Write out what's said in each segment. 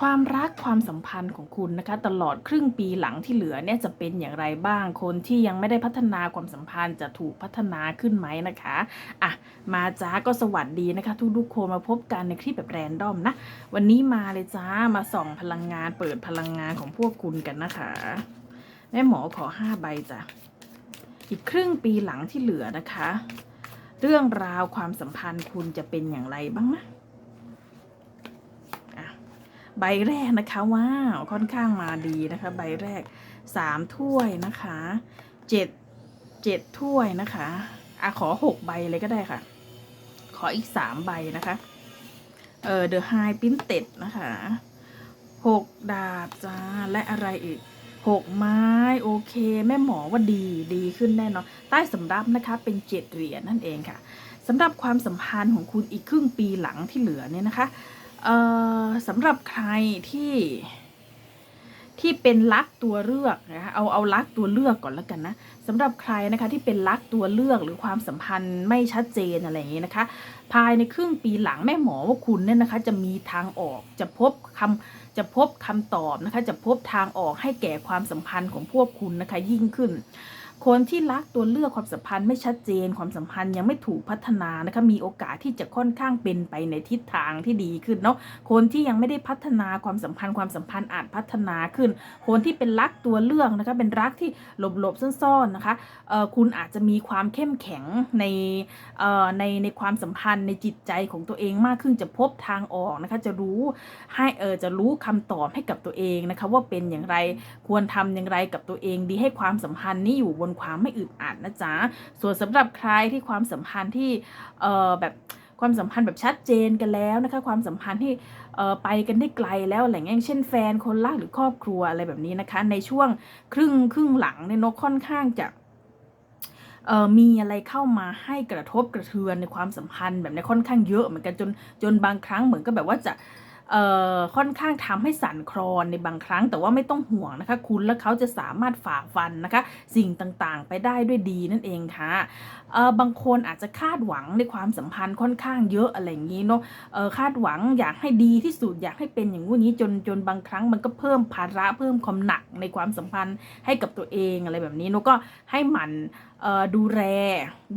ความรักความสัมพันธ์ของคุณนะคะ ตลอดครึ่งปีหลังที่เหลือเนี่ยจะเป็นอย่างไรบ้าง คนที่ยังไม่ได้พัฒนาความสัมพันธ์จะถูกพัฒนาขึ้นไหมนะคะอะมาจ้าก็สวัสดีนะคะ ทุกๆคนมาพบกันในคลิปแบบแรนดอมนะ วันนี้มาเลยจ้ามาส่องพลังงานเปิดพลังงานของพวกคุณกันนะคะแม่หมอขอห้าใบจ้ะอีกครึ่งปีหลังที่เหลือนะคะ เรื่องราวความสัมพันธ์คุณจะเป็นอย่างไรบ้างนะ ใบแรกนะคะว้าวค่อนข้างมาดีนะคะ ใบแรกสามถ้วยนะคะเจ็ดเจ็ดถ้วยนะคะอะขอหกใบเลยก็ได้ค่ะ ขออีกสามใบนะคะเออ The High Printed นะคะหกดาบจ้าและอะไรอีกหกไม้โอเค แม่หมอว่าดีดีขึ้นแน่นอนใต้สำรับนะคะเป็นเจ็ดเหรียญนั่นเองค่ะสำหรับความสัมพันธ์ของคุณอีกครึ่งปีหลังที่เหลือเนี่ยนะคะ เอ่อสำหรับใครที่ที่เป็นรักตัวเลือกนะคะเอาเอารักตัวเลือกก่อนแล้วกันนะสำหรับใครนะคะที่เป็นรักตัวเลือกหรือความสัมพันธ์ไม่ชัดเจนอะไรอย่างนี้นะคะ ภายในครึ่งปีหลังแม่หมอว่าคุณเนี่ยนะคะ จะมีทางออกจะพบคำจะพบคำตอบนะคะ จะพบทางออกให้แก่ความสัมพันธ์ของพวกคุณนะคะยิ่งขึ้น คนที่รักตัวเลือกความสัมพันธ์ไม่ชัดเจนความสัมพันธ์ยังไม่ถูกพัฒนานะคะมีโอกาสที่จะค่อนข้างเป็นไปในทิศทางที่ดีขึ้นเนาะคนที่ยังไม่ได้พัฒนาความสัมพันธ์ความสัมพันธ์อาจพัฒนาขึ้น คนที่เป็นรักตัวเลือกนะคะเป็นรักที่หลบๆซ่อนๆนะคะเออคุณอาจจะมีความเข้มแข็งในเออในในความสัมพันธ์ในจิตใจของตัวเองมากขึ้นจะพบทางออกนะคะจะรู้ให้เออจะรู้คำตอบให้กับตัวเองนะคะว่าเป็นอย่างไรควรทำอย่างไรกับตัวเองดีให้ความสัมพันธ์นี้อยู่บนความไม่อึดอัดนะจ๊ะส่วนสำหรับใครที่ความสัมพันธ์ที่เออแบบความสัมพันธ์แบบชัดเจนกันแล้วนะคะ ความสัมพันธ์ที่เออไปกันได้ไกลแล้วอะไรเงี้ยเช่นแฟนคนรักหรือครอบครัวอะไรแบบนี้นะคะ ในช่วงครึ่งครึ่งหลังเนี่ยนกค่อนข้างจะเอ่อมีอะไรเข้ามาให้กระทบกระเทือนในความสัมพันธ์แบบนี้ค่อนข้างเยอะเหมือนกันจนจนบางครั้งเหมือนกับแบบว่าจะ ค่อนข้างทำให้สั่นคลอนในบางครั้ง แต่ว่าไม่ต้องห่วงนะคะ คุณและเขาจะสามารถฝ่าฟันนะคะ สิ่งต่างๆ ไปได้ด้วยดีนั่นเองค่ะบางคนอาจจะคาดหวังในความสัมพันธ์ค่อนข้างเยอะอะไรอย่างนี้เนาะคาดหวังอยากให้ดีที่สุดอยากให้เป็นอย่างงู้นี้จนจนบางครั้งมันก็เพิ่มภาระเพิ่มความหนักในความสัมพันธ์ให้กับตัวเองอะไรแบบนี้เนาะก็ให้หมันเอ่อ ดูแล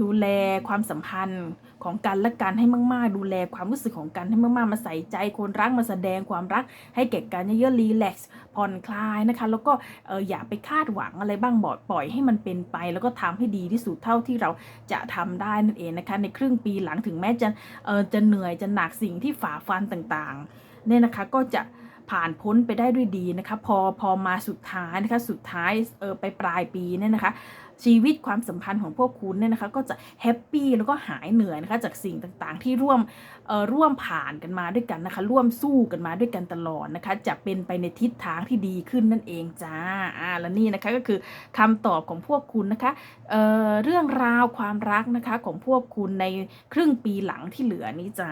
ดูแลความสัมพันธ์ของกันและกันให้มาก ๆ ดูแลความรู้สึกของกันให้มากๆ มาใส่ใจคนรักมาแสดงความรักให้แก่กันเยอะๆรีแลกซ์ผ่อนคลายนะคะ แล้วก็อออย่าไปคาดหวังอะไรบ้างบ่อยปล่อยให้มันเป็นไป แล้วก็ทำให้ดีที่สุดเท่าที่เราจะทำได้นั่นเองนะคะ ในครึ่งปีหลังถึงแม้จะเออจะเหนื่อยจะหนักสิ่งที่ฝ่าฟันต่างๆเนี่ยนะคะก็จะ ผ่านพ้นไปได้ด้วยดีนะคะ พอพอมาสุดท้ายนะคะสุดท้ายเออไปปลายปีเนี่ยนะคะ ชีวิตความสัมพันธ์ของพวกคุณเนี่ยนะคะ ก็จะแฮปปี้แล้วก็หายเหนื่อยนะคะจากสิ่งต่างๆ ที่ร่วมเอ่อร่วมผ่านกันมาด้วยกันนะคะ ร่วมสู้กันมาด้วยกันตลอดนะคะ จะเป็นไปในทิศทางที่ดีขึ้นนั่นเองจ้าอ่าและนี่นะคะก็คือคำตอบของพวกคุณนะคะเอ่อเรื่องราวความรักนะคะของพวกคุณในครึ่งปีหลังที่เหลือนี้จ้า